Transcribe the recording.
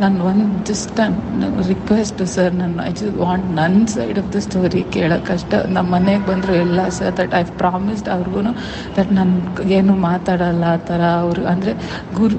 ನಾನು ಒಂದು time request sir ನಾನು ಐ ಜಸ್ಟ್ ವಾಂಟ್ ನನ್ನ ಸೈಡ್ ಆಫ್ ದ ಸ್ಟೋರಿ ಕೇಳೋಕ್ಕಷ್ಟ ನಮ್ಮ ಮನೆಗೆ ಬಂದರು ಎಲ್ಲ ಸರ್ ದಟ್ ಐ ಪ್ರಾಮಿಸ್ಡ್ ಅವ್ರಿಗೂ ದಟ್ ನಾನು ಏನು ಮಾತಾಡಲ್ಲ ಆ ಥರ ಅವರು, ಅಂದರೆ ಗುರು